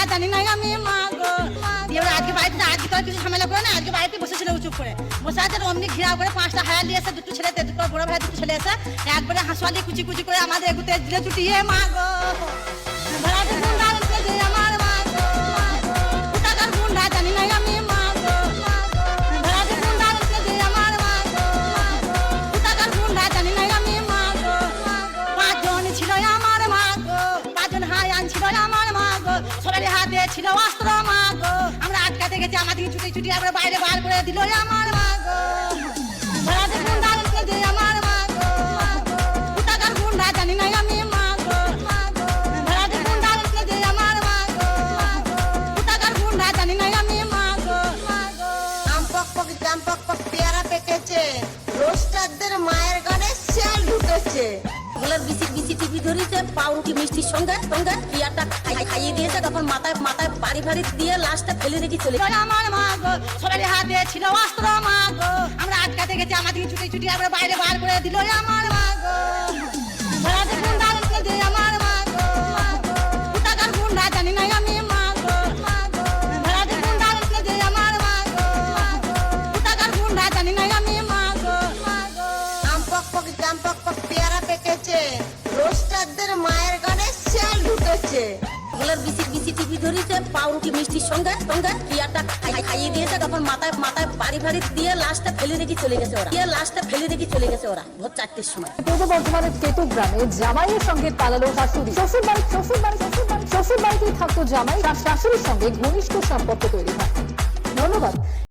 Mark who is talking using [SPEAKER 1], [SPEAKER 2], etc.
[SPEAKER 1] গুন্ডা জানি না আমি আজকে বাড়িতে আজকে কিছু ঝামেলা করে না, আজকে বাড়িতে বসেছিল চুপ করে। বসে আছে অমনি ঘিরাও করে পাঁচটা হায়ার নিয়ে দুটো ছেলে দুটো বড় ভাই, দুটো ছেলে এসে একবারে হাঁসুয়ালি কুচি কুচি করে আমাদের এগুতে দিলে চুটিয়ে, মা গো। ছিল আমার ছিল অস্ত্র মা গো। আমরা আটকাতে গেছি আমাদের ছুটি ছুটি আমরা বাইরে বার করে দিল আমার মা গো। আমার মা গো। কোথাকার গুন্ডা জানি না আমি মা গো। ভাড়াটে গুন্ডা বলছে যে আমার মা গো। কোথাকার গুন্ডা জানি না আমি মা গো।
[SPEAKER 2] আম পক পক জাম পক পক পেয়ারা পেকেছে। রোস্টারদের মায়ের গানে শেল ঢুকেছে।
[SPEAKER 3] গুলার বিসি বিসি টিপি ধরেছে পাউরুটি মিষ্টির সঙ্গে সঙ্গে খাই- খাইয়ে দিয়েছে তখন মাথায় মাথায় বাড়ি বাড়ি দিয়ে লাশটা ফেলে রেখে চলে
[SPEAKER 1] আমার মা গো সবারই হাতে ছিল অস্ত্র মা গো। আমরা আটকাতে গেছি আমাদের ছুটি ছুটি আমরা বাইরে বার করে দিল। আমার মা গো। আমার মা গো। কোথাকার গুন্ডা জানি না আমি মা গো। ভাড়াটে গুন্ডা বলছে আমার মা গো। কোথাকার গুন্ডা জানি না আমি মা গো।
[SPEAKER 2] আম পক পক জাম পক পক পেয়ারা পেকেছে। রোস্টারদের মায়ের গানে শেল ঢুকেছে।
[SPEAKER 3] গুলার বিসি বিসি টিপি ধরিছে পাউরুটি মিষ্টির সঙ্গে সঙ্গে পিয়াটা খাইয়ে দিয়েছে, তখন মাথায় মাথায় বাড়ি বাড়ি দিয়ে লাশটা ফেলে রেখে চলে গেছে ওরা। দিয়ে লাশটা ফেলে রেখে চলে গেছে ওরা, ভোর চারটের সময়।
[SPEAKER 4] পূর্ব বর্ধমানের কেতু গ্রামে জামাইয়ের সঙ্গে পালালো শাশুড়ি। শ্বশুর বাড়ি শ্বশুর বাড়ি শ্বশুর বাড়ি শ্বশুর বাড়িতেই থাকতো জামাই, শাশুড়ির সঙ্গে ঘনিষ্ঠ সম্পর্ক তৈরি হয়। ধন্যবাদ।